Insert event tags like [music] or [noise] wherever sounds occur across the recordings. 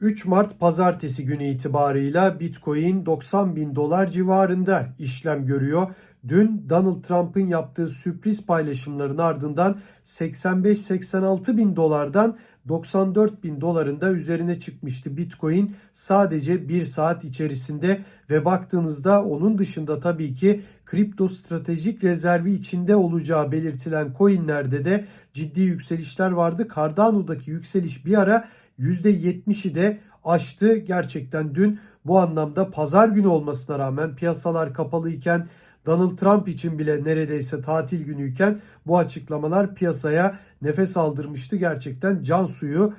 3 Mart pazartesi günü itibarıyla Bitcoin 90 bin dolar civarında işlem görüyor. Dün Donald Trump'ın yaptığı sürpriz paylaşımların ardından 85-86 bin dolardan 94 bin dolarında üzerine çıkmıştı Bitcoin sadece bir saat içerisinde ve baktığınızda onun dışında tabii ki kripto stratejik rezervi içinde olacağı belirtilen coinlerde de ciddi yükselişler vardı. Cardano'daki yükseliş bir ara %70'i de aştı. Gerçekten dün bu anlamda pazar günü olmasına rağmen piyasalar kapalı iken Donald Trump için bile neredeyse tatil günüyken bu açıklamalar piyasaya nefes aldırmıştı. Gerçekten can suyu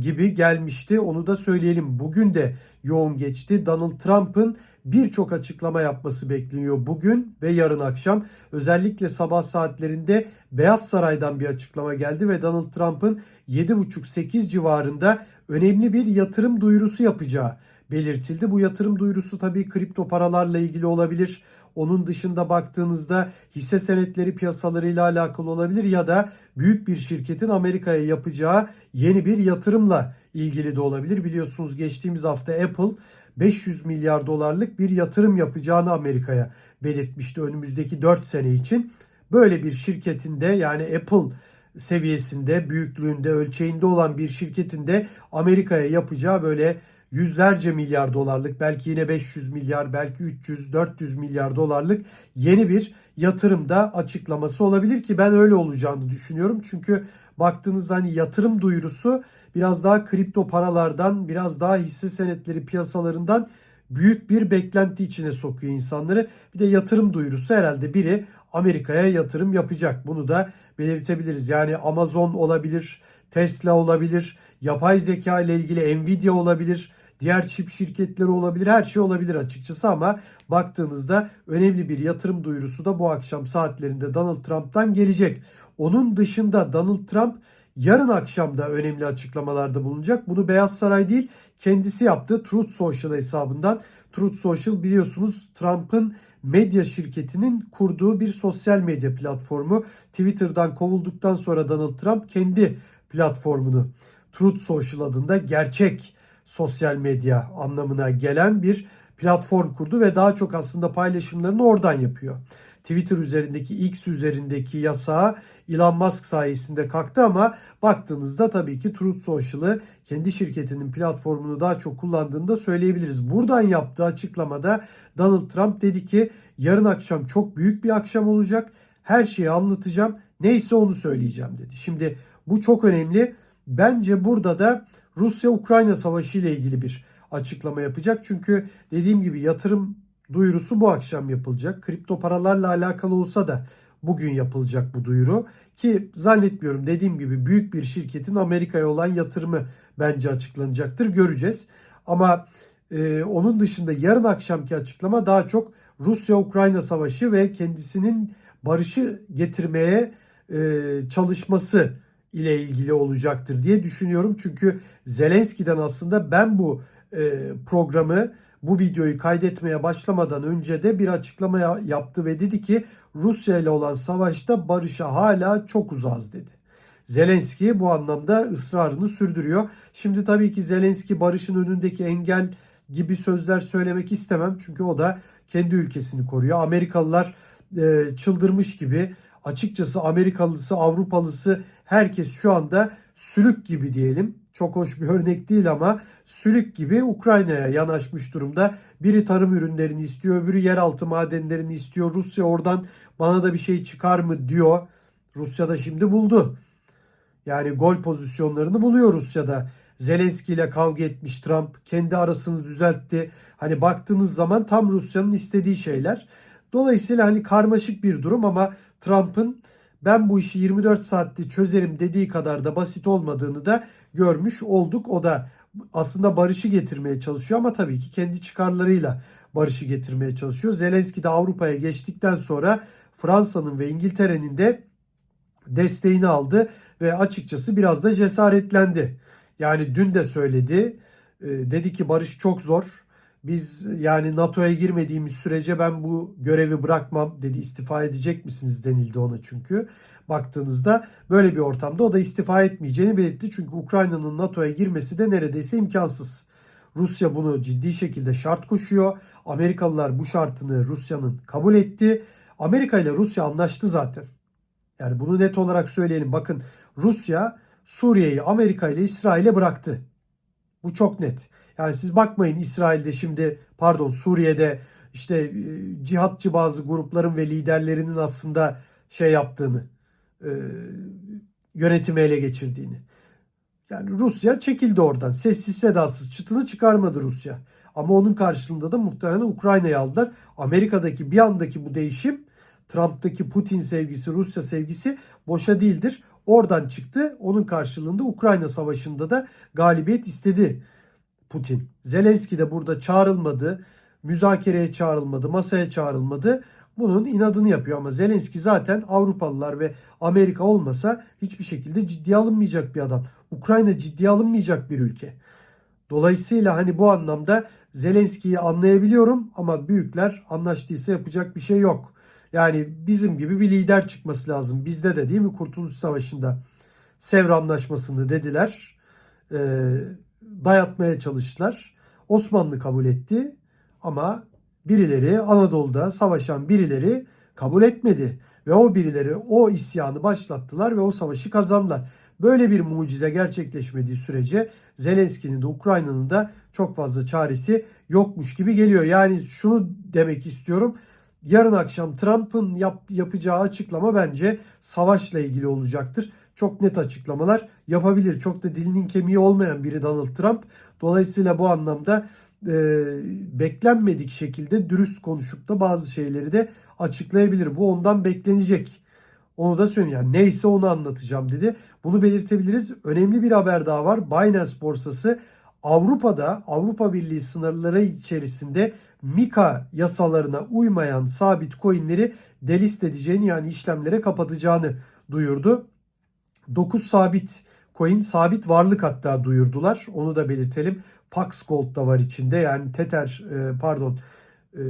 gibi gelmişti. Onu da söyleyelim. Bugün de yoğun geçti. Donald Trump'ın birçok açıklama yapması bekleniyor bugün ve yarın akşam. Özellikle sabah saatlerinde Beyaz Saray'dan bir açıklama geldi ve Donald Trump'ın 7,5-8 civarında önemli bir yatırım duyurusu yapacağı belirtildi. Bu yatırım duyurusu tabii kripto paralarla ilgili olabilir. Onun dışında baktığınızda hisse senetleri piyasalarıyla alakalı olabilir ya da büyük bir şirketin Amerika'ya yapacağı yeni bir yatırımla ilgili de olabilir. Biliyorsunuz geçtiğimiz hafta Apple 500 milyar dolarlık bir yatırım yapacağını Amerika'ya belirtmişti önümüzdeki 4 sene için. Böyle bir şirketinde yani Apple seviyesinde, büyüklüğünde, ölçeğinde olan bir şirketin de Amerika'ya yapacağı böyle yüzlerce milyar dolarlık belki yine 500 milyar belki 300 400 milyar dolarlık yeni bir yatırımda açıklaması olabilir ki ben öyle olacağını düşünüyorum. Çünkü baktığınızda hani yatırım duyurusu biraz daha kripto paralardan biraz daha hisse senetleri piyasalarından büyük bir beklenti içine sokuyor insanları. Bir de yatırım duyurusu herhalde biri Amerika'ya yatırım yapacak. Bunu da belirtebiliriz. Yani Amazon olabilir, Tesla olabilir, yapay zeka ile ilgili Nvidia olabilir, diğer çip şirketleri olabilir, her şey olabilir açıkçası ama baktığınızda önemli bir yatırım duyurusu da bu akşam saatlerinde Donald Trump'tan gelecek. Onun dışında Donald Trump yarın akşam da önemli açıklamalarda bulunacak. Bunu Beyaz Saray değil kendisi yaptı Truth Social hesabından. Truth Social biliyorsunuz Trump'ın medya şirketinin kurduğu bir sosyal medya platformu. Twitter'dan kovulduktan sonra Donald Trump kendi platformunu Truth Social adında gerçek sosyal medya anlamına gelen bir platform kurdu ve daha çok aslında paylaşımlarını oradan yapıyor. Twitter üzerindeki X üzerindeki yasağı Elon Musk sayesinde kalktı ama baktığınızda tabii ki Truth Social'ı kendi şirketinin platformunu daha çok kullandığını da söyleyebiliriz. Buradan yaptığı açıklamada Donald Trump dedi ki yarın akşam çok büyük bir akşam olacak. Her şeyi anlatacağım. Neyse onu söyleyeceğim dedi. Şimdi bu çok önemli. Bence burada da Rusya-Ukrayna savaşı ile ilgili bir açıklama yapacak. Çünkü dediğim gibi yatırım duyurusu bu akşam yapılacak. Kripto paralarla alakalı olsa da bugün yapılacak bu duyuru. Ki zannetmiyorum dediğim gibi büyük bir şirketin Amerika'ya olan yatırımı bence açıklanacaktır. Göreceğiz. Ama e, onun dışında yarın akşamki açıklama daha çok Rusya-Ukrayna savaşı ve kendisinin barışı getirmeye e, çalışması ile ilgili olacaktır diye düşünüyorum. Çünkü Zelenski'den aslında ben bu e, programı bu videoyu kaydetmeye başlamadan önce de bir açıklama yaptı ve dedi ki Rusya ile olan savaşta barışa hala çok uzağız dedi. Zelenski bu anlamda ısrarını sürdürüyor. Şimdi tabii ki Zelenski barışın önündeki engel gibi sözler söylemek istemem. Çünkü o da kendi ülkesini koruyor. Amerikalılar e, çıldırmış gibi açıkçası Amerikalısı, Avrupalısı herkes şu anda sülük gibi diyelim. Çok hoş bir [laughs] örnek değil ama sülük gibi Ukrayna'ya yanaşmış durumda. Biri tarım ürünlerini istiyor, öbürü yeraltı madenlerini istiyor. Rusya oradan bana da bir şey çıkar mı diyor. Rusya da şimdi buldu. Yani gol pozisyonlarını buluyor Rusya'da. Zelenski ile kavga etmiş Trump. Kendi arasını düzeltti. Hani baktığınız zaman tam Rusya'nın istediği şeyler. Dolayısıyla hani karmaşık bir durum ama Trump'ın ben bu işi 24 saatte çözerim dediği kadar da basit olmadığını da görmüş olduk. O da aslında barışı getirmeye çalışıyor ama tabii ki kendi çıkarlarıyla barışı getirmeye çalışıyor. Zelenski de Avrupa'ya geçtikten sonra Fransa'nın ve İngiltere'nin de desteğini aldı ve açıkçası biraz da cesaretlendi. Yani dün de söyledi. Dedi ki barış çok zor Biz yani NATO'ya girmediğimiz sürece ben bu görevi bırakmam dedi. İstifa edecek misiniz denildi ona çünkü. Baktığınızda böyle bir ortamda o da istifa etmeyeceğini belirtti. Çünkü Ukrayna'nın NATO'ya girmesi de neredeyse imkansız. Rusya bunu ciddi şekilde şart koşuyor. Amerikalılar bu şartını Rusya'nın kabul etti. Amerika ile Rusya anlaştı zaten. Yani bunu net olarak söyleyelim. Bakın Rusya Suriye'yi Amerika ile İsrail'e bıraktı. Bu çok net. Yani siz bakmayın İsrail'de şimdi pardon Suriye'de işte e, cihatçı bazı grupların ve liderlerinin aslında şey yaptığını e, yönetimi ele geçirdiğini. Yani Rusya çekildi oradan. Sessiz sedasız çıtını çıkarmadı Rusya. Ama onun karşılığında da muhtemelen Ukrayna'yı aldılar. Amerika'daki bir andaki bu değişim Trump'taki Putin sevgisi, Rusya sevgisi boşa değildir. Oradan çıktı. Onun karşılığında Ukrayna Savaşı'nda da galibiyet istedi Putin. Zelenski de burada çağrılmadı. Müzakereye çağrılmadı, masaya çağrılmadı. Bunun inadını yapıyor ama Zelenski zaten Avrupalılar ve Amerika olmasa hiçbir şekilde ciddiye alınmayacak bir adam. Ukrayna ciddiye alınmayacak bir ülke. Dolayısıyla hani bu anlamda Zelenski'yi anlayabiliyorum ama büyükler anlaştıysa yapacak bir şey yok. Yani bizim gibi bir lider çıkması lazım. Bizde de değil mi Kurtuluş Savaşı'nda Sevr Anlaşması'nı dediler. E, dayatmaya çalıştılar. Osmanlı kabul etti ama birileri Anadolu'da savaşan birileri kabul etmedi. Ve o birileri o isyanı başlattılar ve o savaşı kazandılar. Böyle bir mucize gerçekleşmediği sürece Zelenski'nin de Ukrayna'nın da çok fazla çaresi yokmuş gibi geliyor. Yani şunu demek istiyorum. Yarın akşam Trump'ın yap, yapacağı açıklama bence savaşla ilgili olacaktır. Çok net açıklamalar yapabilir. Çok da dilinin kemiği olmayan biri Donald Trump. Dolayısıyla bu anlamda e, beklenmedik şekilde dürüst konuşup da bazı şeyleri de açıklayabilir. Bu ondan beklenecek. Onu da söyleyeyim. Yani neyse onu anlatacağım dedi. Bunu belirtebiliriz. Önemli bir haber daha var. Binance borsası Avrupa'da Avrupa Birliği sınırları içerisinde Mika yasalarına uymayan sabit coinleri delist edeceğini yani işlemlere kapatacağını duyurdu. 9 sabit coin sabit varlık hatta duyurdular. Onu da belirtelim. Pax Gold da var içinde. Yani Tether e, pardon e,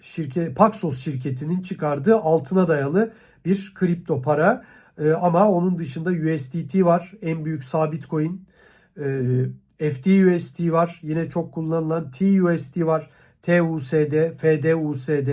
şirket Paxos şirketinin çıkardığı altına dayalı bir kripto para. E, ama onun dışında USDT var. En büyük sabit coin. FTUSD var. Yine çok kullanılan TUSD var. TUSD, FDUSD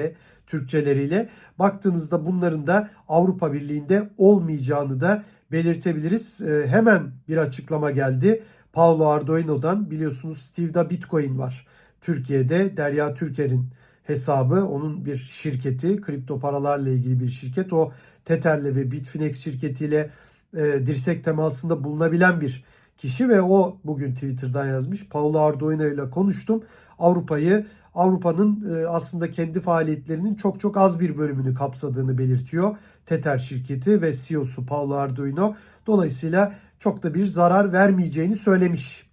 Türkçeleriyle. Baktığınızda bunların da Avrupa Birliği'nde olmayacağını da belirtebiliriz. Hemen bir açıklama geldi. Paulo Arduino'dan biliyorsunuz Steve'da Bitcoin var. Türkiye'de Derya Türker'in hesabı onun bir şirketi kripto paralarla ilgili bir şirket o Tether'le ve Bitfinex şirketiyle e, dirsek temasında bulunabilen bir kişi ve o bugün Twitter'dan yazmış. Paulo Arduino ile konuştum. Avrupa'yı Avrupa'nın e, aslında kendi faaliyetlerinin çok çok az bir bölümünü kapsadığını belirtiyor. Tether şirketi ve CEO'su Paulo Arduino. Dolayısıyla çok da bir zarar vermeyeceğini söylemiş.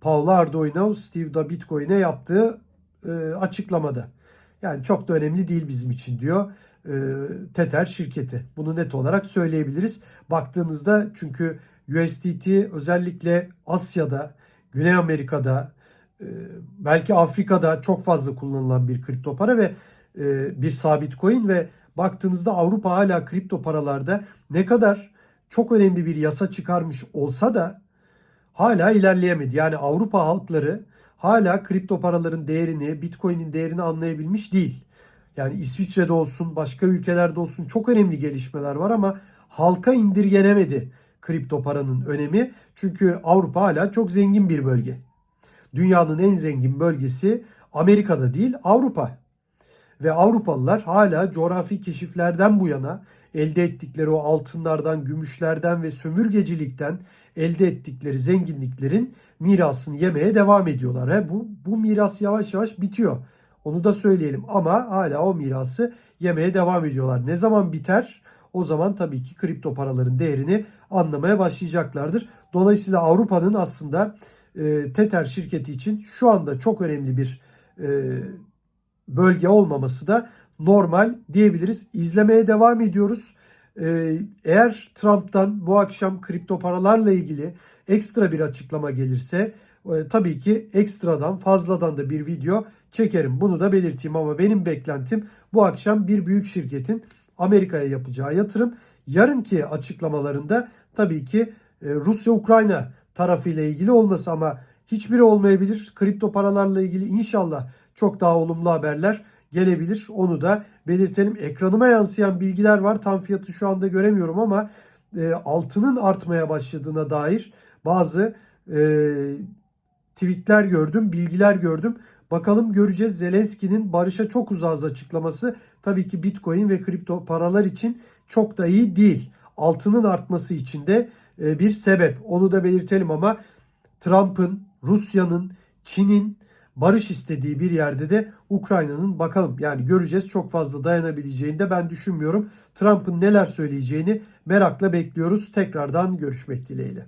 Paulo Arduino Steve da Bitcoin'e yaptığı e, açıklamada. Yani çok da önemli değil bizim için diyor e, Tether şirketi. Bunu net olarak söyleyebiliriz. Baktığınızda çünkü USDT özellikle Asya'da, Güney Amerika'da, belki Afrika'da çok fazla kullanılan bir kripto para ve e, bir sabit coin ve baktığınızda Avrupa hala kripto paralarda ne kadar çok önemli bir yasa çıkarmış olsa da hala ilerleyemedi. Yani Avrupa halkları hala kripto paraların değerini, Bitcoin'in değerini anlayabilmiş değil. Yani İsviçre'de olsun, başka ülkelerde olsun çok önemli gelişmeler var ama halka indirgenemedi kripto paranın önemi. Çünkü Avrupa hala çok zengin bir bölge. Dünyanın en zengin bölgesi Amerika'da değil Avrupa. Ve Avrupalılar hala coğrafi keşiflerden bu yana elde ettikleri o altınlardan, gümüşlerden ve sömürgecilikten elde ettikleri zenginliklerin mirasını yemeye devam ediyorlar. He, bu, bu miras yavaş yavaş bitiyor. Onu da söyleyelim ama hala o mirası yemeye devam ediyorlar. Ne zaman biter? O zaman tabii ki kripto paraların değerini anlamaya başlayacaklardır. Dolayısıyla Avrupa'nın aslında e, Tether şirketi için şu anda çok önemli bir e, bölge olmaması da normal diyebiliriz. İzlemeye devam ediyoruz. Ee, eğer Trump'tan bu akşam kripto paralarla ilgili ekstra bir açıklama gelirse e, tabii ki ekstradan fazladan da bir video çekerim. Bunu da belirteyim ama benim beklentim bu akşam bir büyük şirketin Amerika'ya yapacağı yatırım. Yarınki açıklamalarında tabii ki e, Rusya-Ukrayna tarafıyla ilgili olması ama hiçbiri olmayabilir. Kripto paralarla ilgili inşallah çok daha olumlu haberler gelebilir. Onu da belirtelim. Ekranıma yansıyan bilgiler var. Tam fiyatı şu anda göremiyorum ama e, altının artmaya başladığına dair bazı e, tweetler gördüm, bilgiler gördüm. Bakalım göreceğiz. Zelenski'nin barışa çok uzağız açıklaması tabii ki Bitcoin ve kripto paralar için çok da iyi değil. Altının artması için de bir sebep. Onu da belirtelim ama Trump'ın, Rusya'nın, Çin'in barış istediği bir yerde de Ukrayna'nın bakalım yani göreceğiz çok fazla dayanabileceğini de ben düşünmüyorum. Trump'ın neler söyleyeceğini merakla bekliyoruz. Tekrardan görüşmek dileğiyle.